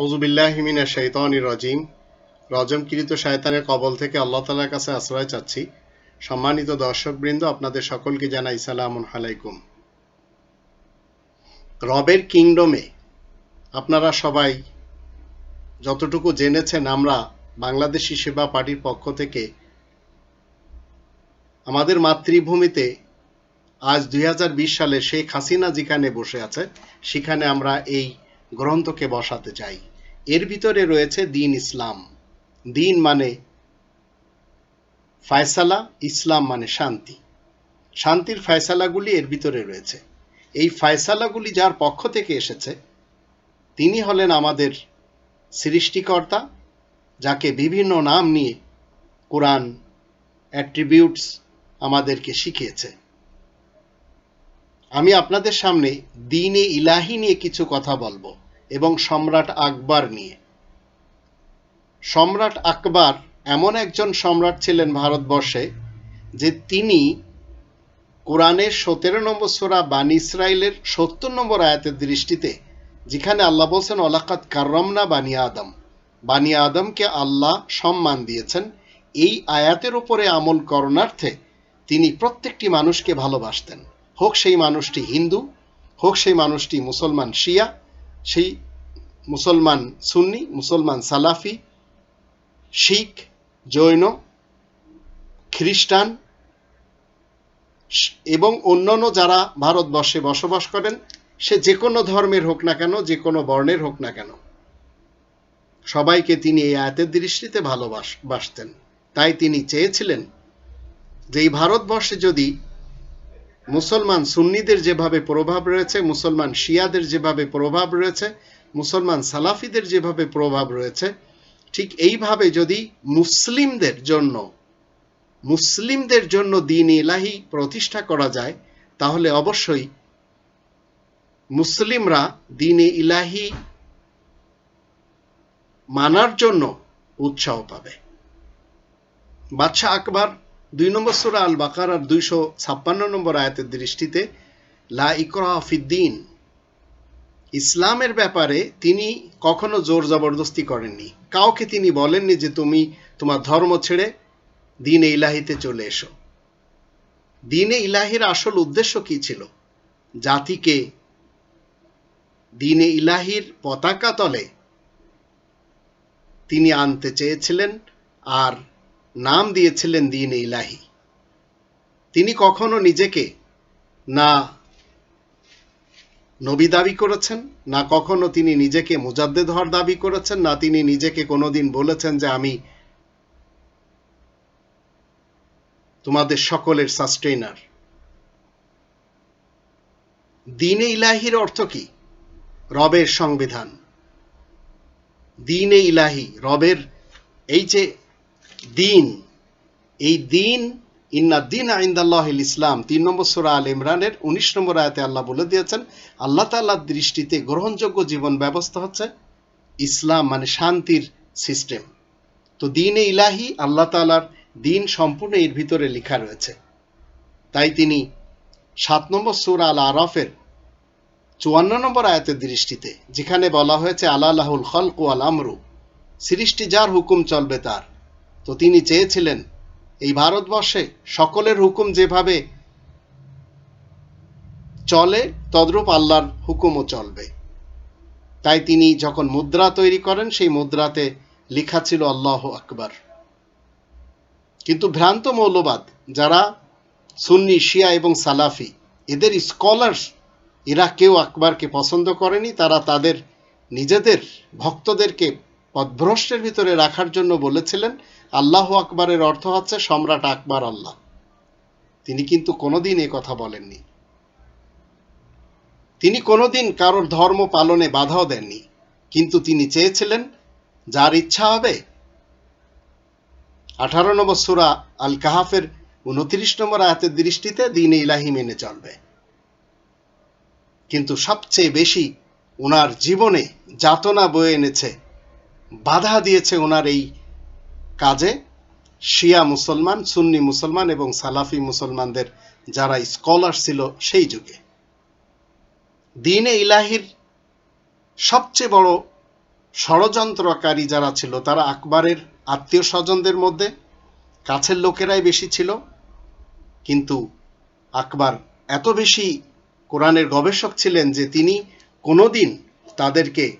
আউজুবিল্লাহিমিনা শৈতানি রজিম। রজমকৃত শয়তানের কবল থেকে আল্লাহ তালার কাছে আশ্রয় চাচ্ছি। সম্মানিত দর্শকবৃন্দ, আপনাদের সকলকে জানাই সালামুন আলাইকুম। রবের কিংডমে আপনারা সবাই যতটুকু জেনেছেন, আমরা বাংলাদেশি সেবা পার্টির পক্ষ থেকে আমাদের মাতৃভূমিতে আজ দুই হাজার বিশ সালে শেখ হাসিনা যেখানে বসে আছে, সেখানে আমরা এই গ্রন্থকে বসাতে চাই। এর ভিতরে রয়েছে দিন ইসলাম। দিন মানে ফায়সালা, ইসলাম মানে শান্তি। শান্তির ফায়সালাগুলি এর ভিতরে রয়েছে। এই ফায়সালাগুলি যার পক্ষ থেকে এসেছে, তিনি হলেন আমাদের সৃষ্টিকর্তা, যাকে বিভিন্ন নাম নিয়ে কোরআন অ্যাট্রিবিউটস আমাদেরকে শিখিয়েছে। আমি আপনাদের সামনে দিনে ইলাহি নিয়ে কিছু কথা বলব। এবং সম্রাট আকবর নিয়ে। সম্রাট আকবর এমন একজন সম্রাট ছিলেন ভারতবর্ষে যে তিনি কোরআনের সতেরো নম্বর সোরা বানি ইসরায়েলের সত্তর নম্বর আয়াতের দৃষ্টিতে, যেখানে আল্লাহ বলছেন অলাকাত কার্রমনা বানি আদম। বানি আদমকে আল্লাহ সম্মান দিয়েছেন। এই আয়াতের উপরে আমল করণার্থে তিনি প্রত্যেকটি মানুষকে ভালোবাসতেন। হোক সেই মানুষটি হিন্দু, হোক সেই মানুষটি মুসলমান শিয়া, সেই মুসলমান সুন্নি, মুসলমান সালাফি, শিখ, জৈন, খ্রিস্টান, এবং অন্যান্য যারা ভারতবর্ষে বসবাস করেন, সে যে কোনো ধর্মের হোক না কেন, যে কোনো বর্ণের হোক না কেন, সবাইকে তিনি এই আয়াতের দৃষ্টিতে ভালোবাসতেন তাই তিনি চেয়েছিলেন যে এই ভারতবর্ষে যদি মুসলমান সুন্নিদের যেভাবে প্রভাব রয়েছে, মুসলমান শিয়াদের যেভাবে প্রভাব রয়েছে মুসলমান সালাফিদের যেভাবে প্রভাব রয়েছে, ঠিক এইভাবে যদি মুসলিমদের জন্য মুসলিমদের জন্য দিন ইলাহি প্রতিষ্ঠা করা যায়, তাহলে অবশ্যই মুসলিমরা দিনে ইলাহি মানার জন্য উৎসাহ পাবে। বাদশাহ আকবর দুই নম্বর সুরা আল বাকার আর দুইশো ছাপ্পান্ন নম্বর আয়াতের দৃষ্টিতে, লা ইকরা ফিদ্দিন ইসলামের ব্যাপারে তিনি কখনো জোর জবরদস্তি করেননি। কাউকে তিনি বলেননি যে তুমি তোমার ধর্ম ছেড়ে দিনে ইলাহিতে চলে এসো। দিনে ইলাহির আসল উদ্দেশ্য কি ছিল? জাতিকে দিনে ইলাহির পতাকা তলে তিনি আনতে চেয়েছিলেন আর নাম দিয়েছিলেন দিনে ইলাহি। তিনি কখনো নিজেকে না নবী দাবি করেছেন, না কখনো তিনি নিজেকে মুজাদ্দেদ হওয়ার দাবি করেছেন, না তিনি নিজেকে কোনোদিন বলেছেন যে আমি তোমাদের সকলের সাস্টেইনার দিনে ইলাহির অর্থ কি? রবের সংবিধান। দিনে ইলাহি, রবের এই যে দিন, এই দিন ইন্না দিন আইন্দাল্লাহ ইসলাম, তিন নম্বর সোরা আল ইমরানের উনিশ নম্বর আয়াতে আল্লাহ বলে দিয়েছেন, আল্লাহ তাল্লাহ দৃষ্টিতে গ্রহণযোগ্য জীবন ব্যবস্থা হচ্ছে ইসলাম মানে শান্তির সিস্টেম। তো দিনে ইলাহি আল্লাহ তালার দিন সম্পূর্ণ এর ভিতরে লেখা রয়েছে। তাই তিনি সাত নম্বর সুর আল আরফের চুয়ান্ন নম্বর আয়াতের দৃষ্টিতে, যেখানে বলা হয়েছে আল্লাহুল খলক আল আমরু, সৃষ্টি যার হুকুম চলবে তার। তো তিনি চেয়েছিলেন এই ভারতবর্ষে সকলের হুকুম যেভাবে চলে, তদ্রূপ আল্লাহর হুকুমও চলবে। তাই তিনি যখন মুদ্রা তৈরি করেন, সেই মুদ্রাতে লেখা ছিল আল্লাহ আকবর। কিন্তু ভ্রান্ত মৌলবাদ, যারা সুন্নি, শিয়া এবং সালাফি, এদের স্কলার্স, এরা কেউ আকবরকে পছন্দ করেনি, তারা তাদের নিজেদের ভক্তদেরকে পদভ্রষ্টের ভিতরে রাখার জন্য বলেছিলেন, আল্লাহ আকবরের অর্থ হচ্ছে সম্রাট আকবর আল্লাহ। তিনি কিন্তু কোনোদিন এ কথা বলেননি। তিনি কোনোদিন কারোর ধর্ম পালনে বাধাও দেননি। কিন্তু তিনি চেয়েছিলেন, যার ইচ্ছা হবে। আঠারো নম্বর সুরা আল কাহাফের উনত্রিশ নম্বর আয়াতের দৃষ্টিতে দিন ইলাহি মেনে চলবে। কিন্তু সবচেয়ে বেশি ওনার জীবনে যাতনা বয়ে এনেছে বাধা দিয়েছে ওনার এই কাজে। শিয়া মুসলমান, সুন্নি মুসলমান এবং সালাফি মুসলমানদের যারা স্কলার ছিল সেই যুগে। দিনে ইলাহির সবচেয়ে বড় ষড়যন্ত্রকারী যারা ছিল, তারা আকবরের আত্মীয় স্বজনদের মধ্যে, কাছের লোকেরাই বেশি ছিল। কিন্তু আকবর এত বেশি কোরআনের গবেষক ছিলেন যে তিনি কোনোদিন তাদেরকে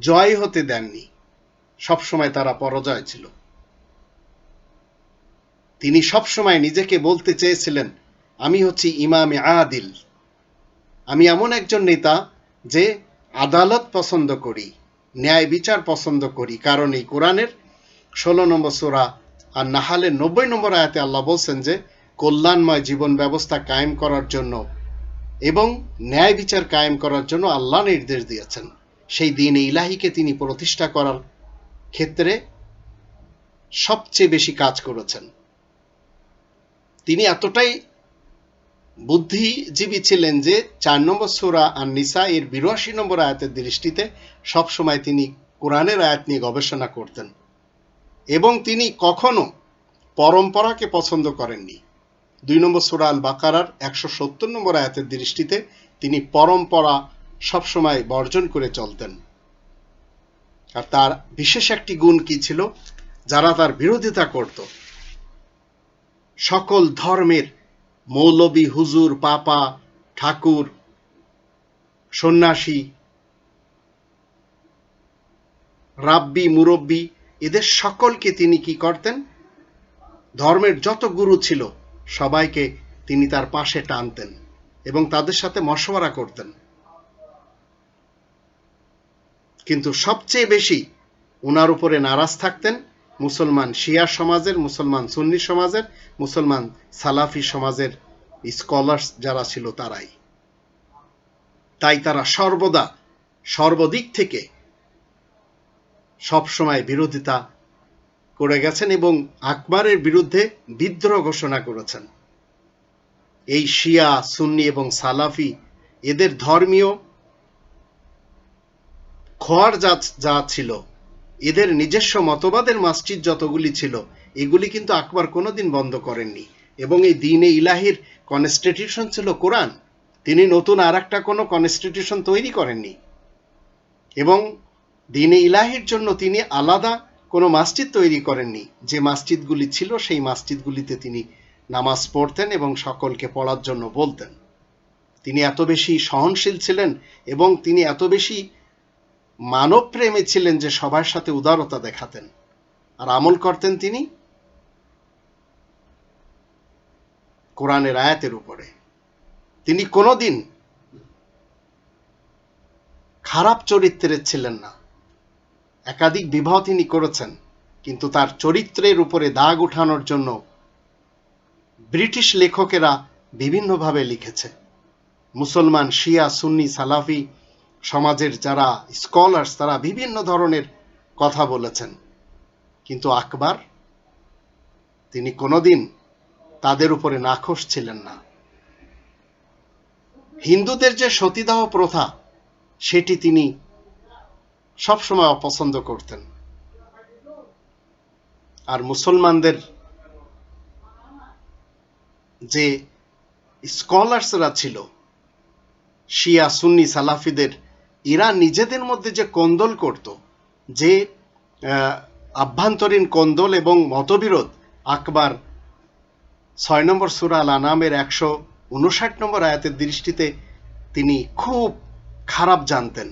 জয় হতে দেননি। সবসময় তারা পরাজয় ছিল। তিনি সবসময় নিজেকে বলতে চেয়েছিলেন, আমি হচ্ছি ইমামে আদিল। আমি এমন একজন নেতা যে আদালত পছন্দ করি, ন্যায় বিচার পছন্দ করি। কারণ এই কোরআনের ষোলো নম্বর সোরা আর নাহালের নব্বই নম্বর আয়াতে আল্লাহ বলছেন যে, কল্যাণময় জীবন ব্যবস্থা কায়েম করার জন্য এবং ন্যায় বিচার কায়েম করার জন্য আল্লাহ নির্দেশ দিয়েছেন। সেই দিন ইলাহিকে তিনি প্রতিষ্ঠা করার ক্ষেত্রে সবচেয়ে বেশি কাজ করেছেন। তিনি এতটাই বুদ্ধিজীবী ছিলেন যে চার নম্বর সুরা আর নিসা এর বিরাশি নম্বর আয়াতের দৃষ্টিতে সবসময় তিনি কোরআনের আয়াত নিয়ে গবেষণা করতেন এবং তিনি কখনো পরম্পরাকে পছন্দ করেননি। দুই নম্বর সুরা আল বাকারার একশো সত্তর নম্বর আয়াতের দৃষ্টিতে তিনি পরম্পরা সবসময় বর্জন করে চলতেন। আর তার বিশেষ একটি গুণ কি ছিল? যারা তার বিরোধিতা করত। সকল ধর্মের মৌলবী, হুজুর, পাপা, ঠাকুর, সন্ন্যাসী, রাব্বি, মুরব্বী, এদের সকলকে তিনি কি করতেন? ধর্মের যত গুরু ছিল, সবাইকে তিনি তার পাশে টানতেন এবং তাদের সাথে মশওয়ারা করতেন। কিন্তু সবচেয়ে বেশি ওনার উপরে নারাজ থাকতেন মুসলমান শিয়া সমাজের, মুসলমান সুন্নি সমাজের, মুসলমান সালাফি সমাজের স্কলার্স যারা ছিল তারাই। তাই তারা সর্বদা, সর্বদিক থেকে সবসময় বিরোধিতা করে গেছেন এবং আকবরের বিরুদ্ধে বিদ্রোহ ঘোষণা করেছেন। এই শিয়া, সুন্নি এবং সালাফি, এদের ধর্মীয় খোয়ার যা যা ছিল, এদের নিজস্ব মতবাদের মসজিদ যতগুলি ছিল, এগুলি কিন্তু আকবর কোনোদিন বন্ধ করেননি। এবং এই দিনে ইলাহির কনস্টিটিউশন ছিল কোরআন, তিনি নতুন আর একটা কোনো কনস্টিটিউশন তৈরি করেননি। এবং দিনে ইলাহির জন্য তিনি আলাদা কোনো মসজিদ তৈরি করেননি। যে মসজিদগুলি ছিল, সেই মসজিদগুলিতে তিনি নামাজ পড়তেন এবং সকলকে পড়ার জন্য বলতেন। তিনি এত বেশি সহনশীল ছিলেন এবং তিনি এত বেশি মানব প্রেমে ছিলেন যে সবার সাথে উদারতা দেখাতেন। আর আমল করতেন তিনি কোরআনের আয়াতের উপরে। তিনি কোনোদিন খারাপ চরিত্রের ছিলেন না। একাধিক বিবাহ তিনি করেছেন, কিন্তু তার চরিত্রের উপরে দাগ উঠানোর জন্য ব্রিটিশ লেখকেরা বিভিন্নভাবে লিখেছে। মুসলমান শিয়া, সুন্নি, সালাফি সমাজের যারা স্কলার্স তারা বিভিন্ন ধরনের কথা বলেছেন। কিন্তু আকবর, তিনি কোনোদিন তাদের উপরে নাখোশ ছিলেন না। হিন্দুদের যে সতীদাহ প্রথা, সেটি তিনি সবসময় অপছন্দ করতেন। আর মুসলমানদের যে স্কলার্সরা ছিল, শিয়া, সুন্নি, সালাফিদের এরা নিজেদের মধ্যে যে কোন্দল করত, যে আভ্যন্তরীণ কোন্দল এবং মতবিরোধ, আকবর ছয় নম্বর সুরা আল আনামের একশো উনষাট নম্বর আয়াতের দৃষ্টিতে তিনি খুব খারাপ জানতেন।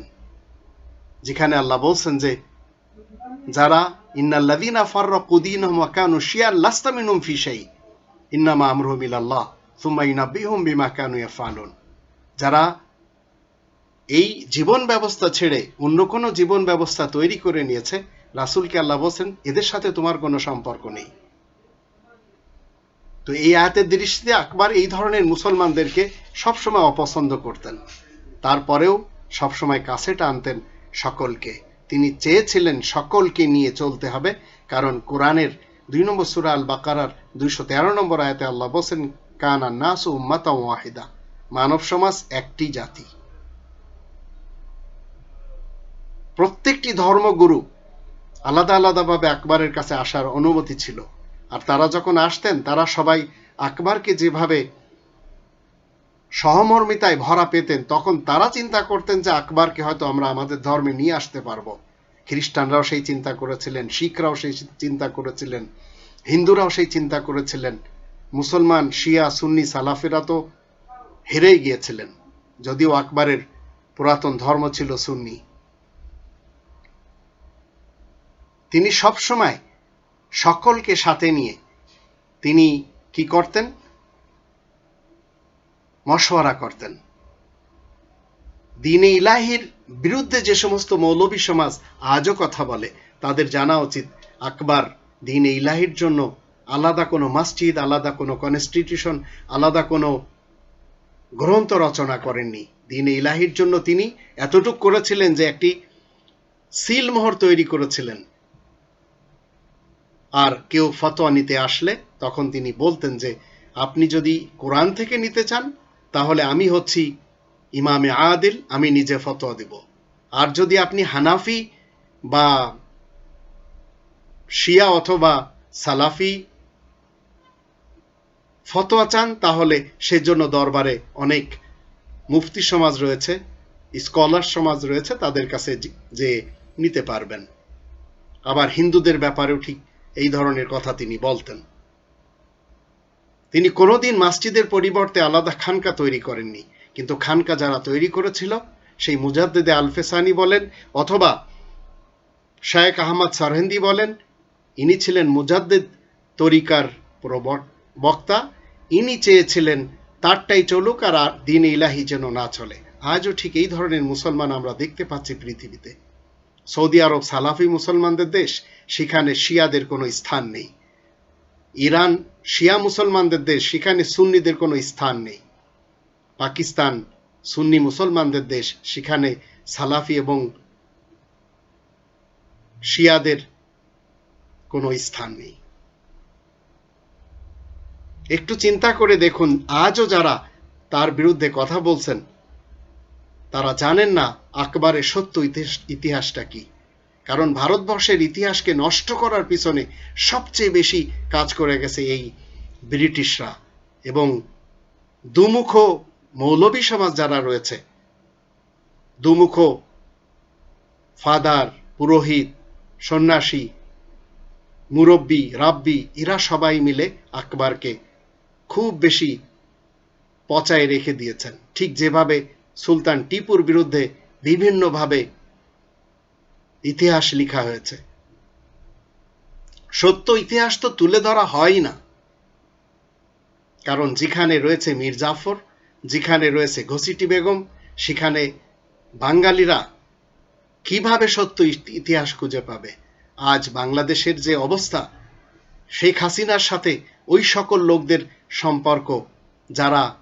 যেখানে আল্লাহ বলছেন যে, যারা ইন্নাল্লাদিনা ফাররা কুদিন মাকানু শিয়ার লাস্তামিনুম ফিসাই ইন্নামা আমরুহুম ইলাল্লাহ, সুম্মা ইউনাব্বিহুম বিমা কানু ইয়াফালুন যারা এই জীবন ব্যবস্থা ছেড়ে অন্য কোনো জীবন ব্যবস্থা তৈরি করে নিয়েছে রাসুলকে আল্লাহ বলছেন, এদের সাথে তোমার কোনো সম্পর্ক নেই। তো এই আয়াতের দৃষ্টিতে আকবর এই ধরনের মুসলমানদেরকে সবসময় অপছন্দ করতেন। তারপরেও সবসময় কাছে টানতেন সকলকে। তিনি চেয়েছিলেন সকলকে নিয়ে চলতে হবে, কারণ কোরআনের দুই নম্বর সুরা আল বাকারার দুইশো তেরো নম্বর আয়াতে আল্লাহ বলছেন, কানা নাস উম্মাতা ওয়াহিদা। মানব সমাজ একটি জাতি। প্রত্যেকটি ধর্মগুরু আলাদা আলাদাভাবে আকবরের কাছে আসার অনুমতি ছিল। আর তারা যখন আসতেন, তারা সবাই আকবরকে যেভাবে সহমর্মিতায় ভরা পেতেন, তখন তারা চিন্তা করতেন যে আকবরকে হয়তো আমরা আমাদের ধর্মে নিয়ে আসতে পারব। খ্রিস্টানরাও সেই চিন্তা করেছিলেন, শিখরাও সেই চিন্তা করেছিলেন, হিন্দুরাও সেই চিন্তা করেছিলেন। মুসলমান, শিয়া, সুন্নি, সালাফেরা তো হেরেই গিয়েছিলেন। যদিও আকবরের পুরাতন ধর্ম ছিল সুন্নি। তিনি সবসময় সকলকে সাথে নিয়ে তিনি কি করতেন? মশওয়ারা করতেন। দিনে ইলাহির বিরুদ্ধে যে সমস্ত মৌলবী সমাজ আজও কথা বলে, তাদের জানা উচিত, আকবর দিনে ইলাহির জন্য আলাদা কোনো মসজিদ, আলাদা কোনো কনস্টিটিউশন আলাদা কোনো গ্রন্থ রচনা করেননি। দিনে ইলাহির জন্য তিনি এতটুক করেছিলেন যে একটি সিলমোহর তৈরি করেছিলেন। আর কেউ ফতোয়া নিতে আসলে তখন তিনি বলতেন যে, আপনি যদি কোরআন থেকে নিতে চান, তাহলে আমি হচ্ছি ইমামে আদিল, আমি নিজে ফতোয়া দেব। আর যদি আপনি হানাফি বা শিয়া অথবা সালাফি ফতোয়া চান, তাহলে সেজন্য দরবারে অনেক মুফতি সমাজ রয়েছে, স্কলার সমাজ রয়েছে, তাদের কাছে যে নিতে পারবেন। আবার হিন্দুদের ব্যাপারেও ঠিক এই ধরনের কথা তিনি বলতেন। তিনি কোনোদিন মাসজিদের পরিবর্তে আলাদা খানকা তৈরি করেননি, কিন্তু খানকা যারা তৈরি করেছিল, সেই মুজাদ্দেদে আলফেসানি বলেন অথবা শায়েক আহমদ সারহেন্দি বলেন, ইনি ছিলেন মুজাদ্দেদ তরিকার বক্তা, ইনি চেয়েছিলেন তারটাই চলুক আর দিন ইলাহি যেন না চলে। আজও ঠিক এই ধরনের মুসলমান আমরা দেখতে পাচ্ছি পৃথিবীতে। সৌদি আরব সালাফি মুসলমানদের দেশ, সেখানে শিয়াদের কোনো স্থান নেই। ইরান শিয়া মুসলমানদের দেশ, সেখানে সুন্নিদের কোনো স্থান নেই। পাকিস্তান সুন্নি মুসলমানদের দেশ, সেখানে সালাফি এবং শিয়াদের কোনো স্থান নেই। একটু চিন্তা করে দেখুন, আজও যারা তার বিরুদ্ধে কথা বলছেন তারা জানেন না আকবরের সত্য ইতিহাসটা কি। কারণ ভারতবর্ষের ইতিহাসকে নষ্ট করার পিছনে সবচেয়ে বেশি কাজ করে গেছে এই ব্রিটিশরা এবং দুমুখ মৌলবী সমাজ যারা রয়েছে, দুমুখ ফাদার, পুরোহিত, সন্ন্যাসী, মুরব্বী, রাব্বি, এরা সবাই মিলে আকবরকে খুব বেশি পচায় রেখে দিয়েছেন। ঠিক যেভাবে সুলতান টিপুর বিরুদ্ধে বিভিন্নভাবে ইতিহাস লিখা হয়েছে। সত্য ইতিহাস তো তুলে ধরা হয় না। কারণ যেখানে রয়েছে মীর জাফর, যেখানে রয়েছে ঘসিটি বেগম, সেখানে বাঙালিরা কীভাবে সত্য ইতিহাস খুঁজে পাবে? আজ বাংলাদেশের যে অবস্থা, শেখ হাসিনার সাথে ওই সকল লোকদের সম্পর্ক, যারা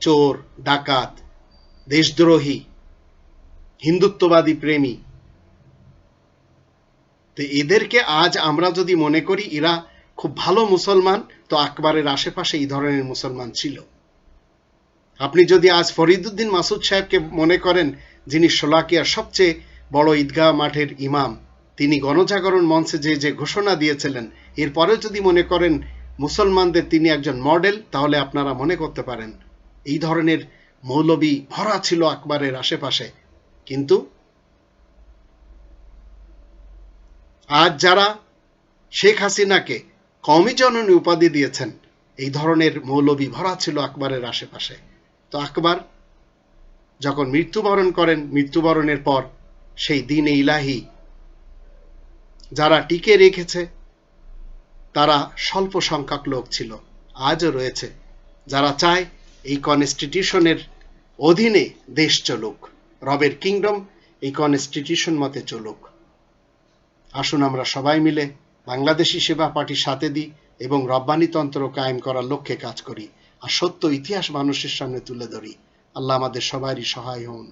চোর, ডাকাত দেশদ্রোহী, হিন্দুত্ববাদী প্রেমী। তো এদেরকে আজ আমরা যদি মনে করি, এরা খুব ভালো মুসলমান, তো আকবরের আশেপাশে এই ধরনের মুসলমান ছিল। আপনি যদি আজ ফরিদুদ্দিন মাসুদ সাহেবকে মনে করেন, যিনি সোলাকিয়ার সবচেয়ে বড় ঈদগাহ মাঠের ইমাম, তিনি গণজাগরণ মঞ্চে যে যে ঘোষণা দিয়েছিলেন, এরপরেও যদি মনে করেন মুসলমানদের তিনি একজন মডেল, তাহলে আপনারা মনে করতে পারেন, এই ধরনের মৌলবী ভরা ছিল আকবরের আশেপাশে। কিন্তু আজ যারা শেখ হাসিনাকে কমি জননী উপাধি দিয়েছেন, এই ধরনের মৌলবী ভরা ছিল আকবরের আশেপাশে। তো আকবর যখন মৃত্যুবরণ করেন, মৃত্যুবরণের পর সেই দিনে ইলাহি যারা টিকে রেখেছে, তারা স্বল্প সংখ্যক লোক ছিল, আজও রয়েছে। যারা চায় এই কনস্টিটিউশনের অধীনে দেশ চলুক। রবের কিংডম এই কনস্টিটিউশন মতে চলুক। আসুন আমরা সবাই মিলে বাংলাদেশি সেবা পার্টির সাথে দিই এবং রব্বানিতন্ত্র কায়েম করার লক্ষ্যে কাজ করি। আর সত্য ইতিহাস মানুষের সামনে তুলে ধরি। আল্লাহ আমাদের সবারই সহায় হন।